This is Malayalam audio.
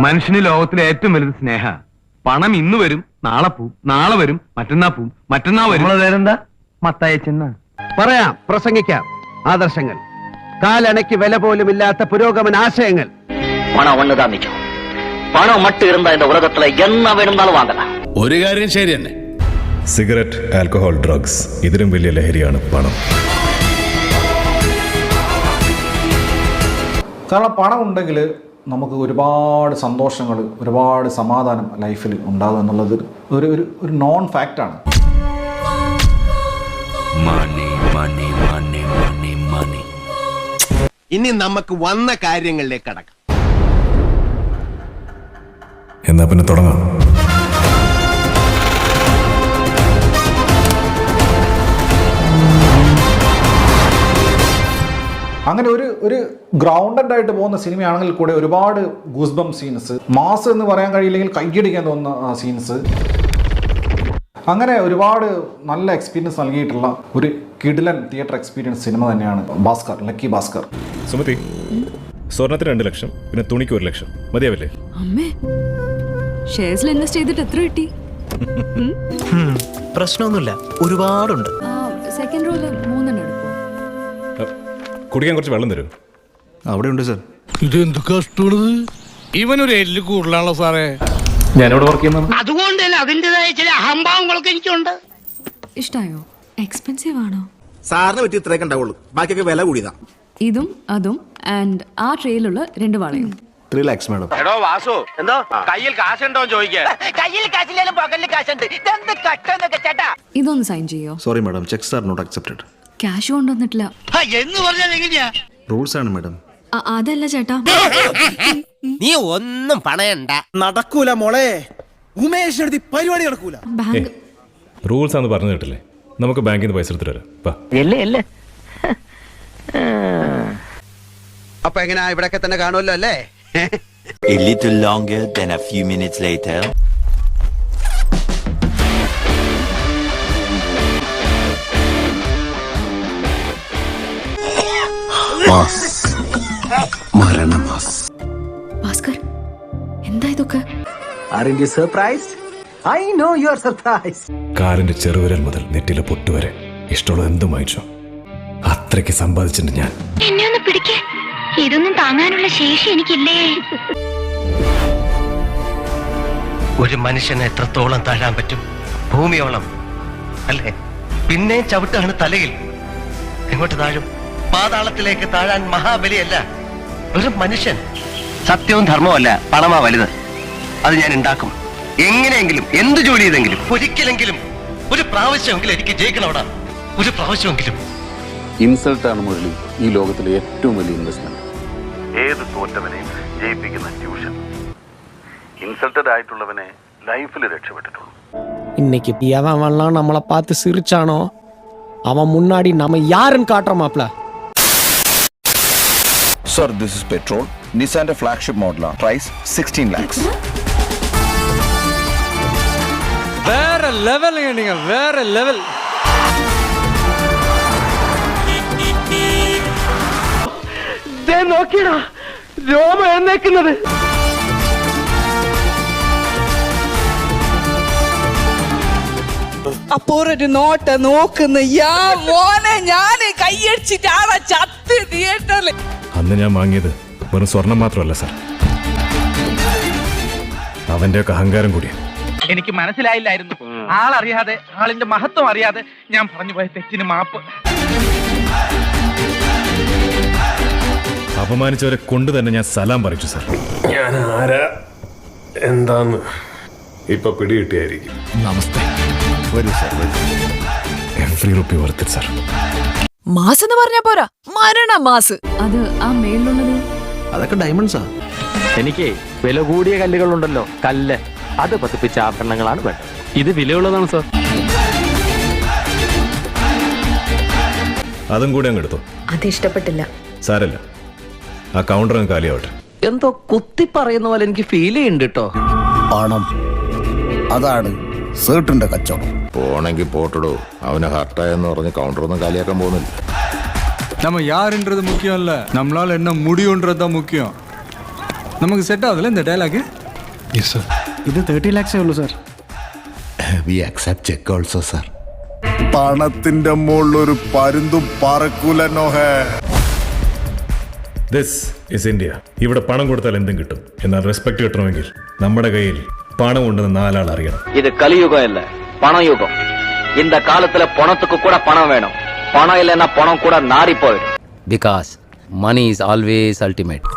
മനുഷ്യന് ലോകത്തിലെ ഏറ്റവും വലുത് സ്നേഹ പണം ഇന്ന് വരും നാളെ പോവും നാളെ വരും മറ്റന്നാ പോവും മറ്റന്നാ വരും പേരെന്താ മത്തയച്ചെന്ന പറയാം പ്രസംഗിക്കാം ആദർശങ്ങൾ കാലണയ്ക്ക് വില പോലും ഇല്ലാത്ത പുരോഗമന ആശയങ്ങൾ பணம் ஒண்ணுதான் நிக்கும் பணம் மட்டும் இருந்தா இந்த உலகத்துல என்ன வேணும்னாலும் வாங்கலாம் ഒരു കാര്യം ശരി തന്നെ സിഗരറ്റ് ആൽക്കഹോൾ ഡ്രഗ്സ് ഇതിലും വലിയ ലഹരിയാണ് പണം കാരണം പണം ഉണ്ടെങ്കിൽ നമുക്ക് ഒരുപാട് സന്തോഷങ്ങൾ ഒരുപാട് സമാധാനം ലൈഫിൽ ഉണ്ടാകും എന്നുള്ളത് ഒരു ഒരു ഒരു നോൺ ഫാക്റ്റാണ് മണി മണി മണി മണി മണി ഇനി നമുക്ക് വന്ന കാര്യങ്ങളിലേക്ക് കടക്കാം. എന്നാ പിന്നെ തുടങ്ങാം. അങ്ങനെ ഒരു ഒരു ഗ്രൗണ്ടഡ് ആയിട്ട് പോകുന്ന സിനിമയാണെങ്കിൽ കൂടെ ഒരുപാട് ഗൂസ്ബം സീൻസ് മാസ് എന്ന് പറയാൻ കഴിയില്ലെങ്കിൽ കൈയടിക്കാൻ തോന്നുന്ന സീൻസ് അങ്ങനെ ഒരുപാട് നല്ല എക്സ്പീരിയൻസ് നൽകിയിട്ടുള്ള ഒരു കിഡിലൻ തിയേറ്റർ എക്സ്പീരിയൻസ് സിനിമ തന്നെയാണ് ഭാസ്കർ ലക്കി ഭാസ്കർ. സുമതി സ്വർണത്തിന് രണ്ട് ലക്ഷം പിന്നെ തുണിക്ക് ഒരു ലക്ഷം. മതിയാവില്ലേ? അമ്മേ ഷെയർസിൽ ഇൻവെസ്റ്റ് ചെയ്തിട്ട് എത്ര കിട്ടി? പ്രശ്നമൊന്നുമില്ല. ഒരുപാടുണ്ട്. സെക്കൻഡ് റോൽ മൂന്നെണ്ണം എടുക്കും. കുടിക്കാൻ കുറച്ച് വെള്ളം തരും. അവിടെ ഉണ്ട് സാർ. ഇത് കഷ്ടമാണത്? ഇവനൊരു എല്ല് കൂടുതലാണല്ലോ സാറേ. ഞാനിവിടെ വർക്ക് ചെയ്യുന്നത് അതുകൊണ്ട് തന്നെ അതിന്റേതായ ചില അഹംഭാവങ്ങളൊക്കെ എനിക്കുണ്ട്. ഇഷ്ടായോ? എക്സ്പെൻസീവ് ആണോ? സാറിന് പറ്റി ഇത്രയൊക്കെ ഉണ്ടാവുള്ളൂ. ബാക്കിയൊക്കെ വില കൂടിയതാ. ഇതും അതും ആൻഡ് ആ ട്രെയിലുള്ള രണ്ട് വളയും. ത്രീ ലാക്സ് മാഡം എടോ വാസു. എന്തോ? കയ്യിൽ കാശുണ്ടോ ചോദിക്കേ. കയ്യിൽ കാശില്ലാലും പകലിൽ കാശുണ്ട്. ഇതെന്ത് കട്ടെന്നൊക്കെ ചേട്ടാ. ഇതൊന്ന് സൈൻ ചെയ്യോ? Sorry madam cheque sir not accepted cash കൊണ്ടുവന്നിട്ടില്ല. എന്ന് പറഞ്ഞാൽ എങ്ങനെയാ? റൂൾസ് ആണ് മാഡം അതല്ല ചേട്ടാ. നീ ഒന്നും പണയണ്ട. നടക്കൂല മോളെ. ഉമേഷ് എഴുതി പരിപാടി നടക്കൂല. ബാങ്ക് റൂൾസ് ആണെന്ന് പറഞ്ഞു കേട്ടില്ലേ? നമുക്ക് ബാങ്കിൽ നിന്ന് പൈസ എടുത്തിട്ട് വരാം. അപ്പൊ എങ്ങനെയാ ഇവിടൊക്കെ തന്നെ കാണുമല്ലോ അല്ലേ? A little longer than a few minutes later. Bhaskar എന്താ ഇതൊക്കെ? Surprise I know you surprise കാലിന്റെ ചെറുവിരൽ മുതൽ നെറ്റിലെ പൊട്ട് വരെ ഇഷ്ടമുള്ളത് എന്തും വായിച്ചു അത്രയ്ക്ക് സമ്പാദിച്ചിട്ടുണ്ട് ഞാൻ. എന്നെ ഒന്ന് പിടിക്കേ. ഇതൊന്നും താങ്ങാനുള്ള ശേഷി എനിക്കില്ലേ? ഒരു മനുഷ്യനെ എത്രത്തോളം താഴാൻ പറ്റും? ഭൂമിയോളം. അല്ലേ? പിന്നെ ചവിട്ടാണ് തലയിൽ. എങ്ങോട്ട് താഴും? പാതാളത്തിലേക്ക് താഴാൻ മഹാബലിയല്ല ഒരു മനുഷ്യൻ സത്യവും ധർമ്മവും പണമാ വലുത് അത് ഞാൻ ഉണ്ടാക്കും എങ്ങനെയെങ്കിലും എന്ത് ജോലി ചെയ്തെങ്കിലും ഒരിക്കലെങ്കിലും ഒരു പ്രാവശ്യമെങ്കിലും എനിക്ക് ജയിക്കണോടാ ഒരു പ്രാവശ്യമെങ്കിലും ഇൻസൾട്ടാണ് മുരളി ഈ ലോകത്തിലെ ഏറ്റവും വലിയ ഇൻവെസ്റ്റ്മെന്റ് ഏത് തോറ്റവനെയും ജയിപ്പിക്കുന്ന ട്യൂഷൻ ഇൻസൾട്ടഡ് ആയിട്ടുള്ളവനെ ലൈഫിൽ രക്ഷപ്പെട്ടിട്ടുള്ളൂ இன்னைக்கு எவன்லாம் நம்மளை பார்த்து சிரிச்சானோ அவன் முன்னாடி நம்ம யாருன்னு காட்டுறோம் மாப்ள സർ ദിസ് ഇസ് പെട്രോൾ നിസാന്റെ ഫ്ലാഗ്ഷിപ്പ് മോഡലാണ് പ്രൈസ് സിക്സ്റ്റീൻ ലാക്സ് വേറെ ലെവൽ നിങ്ങൾ വേറെ ലെവൽ നോക്കിയടാ രോമ എഴുന്നേക്കുന്നത് അപ്പോ ഒരു നോട്ട നോക്കുന്ന. യാ മോനെ ഞാൻ കൈയടിച്ചിട്ടാണ് ചത്ത് തിയേറ്ററിൽ അന്ന് ഞാൻ വാങ്ങിയത് വെറും സ്വർണം മാത്രമല്ല സാർ. അവന്റെയൊക്കെ അഹങ്കാരം കൂടിയാണ് എനിക്ക് മനസ്സിലായില്ലായിരുന്നു. ആളറിയാതെ ആളിന്റെ മഹത്വം അറിയാതെ ഞാൻ പറഞ്ഞു പോയ തെറ്റിന് മാപ്പ്. അപമാനിച്ചവരെ കൊണ്ട് തന്നെ ഞാൻ സലാം പറിച്ചു സാർ. ഞാൻ ആരാ? എന്താന്ന്? ഇപ്പൊ പിടികിട്ടിയായിരിക്കും നമസ്തേ. Every rupee worth sir mass എന്ന് പറഞ്ഞാ പോരാ. മരണ മാസ്. അത് ആ മേളിലുള്ളത്? അതൊക്കെ ഡയമണ്ട്സാ എനിക്ക് വില കൂടിയ കല്ലുകളുണ്ടല്ലോ കല്ല്. അത് പതിപ്പിച്ച ആഭരണങ്ങളാണ് വേണ്ടത്. ഇത് വിലയുള്ളതാണ് സാർ അതും കൂടി അങ്ങ് എടുത്തു. അത് ഇഷ്ടപ്പെട്ടില്ല. സാരല്ല. ആ കൗണ്ടർ അങ്ങ് കാലിയാവട്ടെ. എന്തോ കുത്തി പറയുന്ന പോലെ എനിക്ക് ഫീൽ ചെയ്യുന്നുണ്ട് കേട്ടോ പണം. അതാണ്. സേട്ടിന്റെ കച്ചവടം പോണെങ്കിൽ പോട്ടിടോ അവന് ഹർട്ടായെന്ന് പറഞ്ഞ് കൗണ്ടറൊന്നും കാലിയാക്കാൻ പോകുന്നില്ല நம்ம யாருன்றது முக்கியம் இல்ல நம்மளால என்ன முடியும்ன்றது தான் முக்கியம் നമുക്ക് സെറ്റ് ആവത്തില്ല എന്താ ഡയലോഗ് യെസ് സർ ഇത് തേർട്ടി ലാക്സേ ഉള്ളൂ sir we accept cheque also sir പണത്തിന്റെ മുകളിലൊരു പരുന്തും പറക്കൂല നോഹേ ദിസ് ഇസ് ഇന്ത്യ ഇവിടെ പണം കൊടുത്താൽ എന്തും കിട്ടും എന്നാൽ റെസ്പെക്ട് കിട്ടണമെങ്കിൽ നമ്മുടെ കയ്യിൽ പണം ഉണ്ടെന്ന് നാലാൾ അറിയണം இது கலியுகம் இல்ல பணயுகம் இந்த காலத்துல பணத்துக்கு கூட பணம் வேணும் பணம் இல்லைன்னா பணம் கூட நாரி போயிடும் because money is always ultimate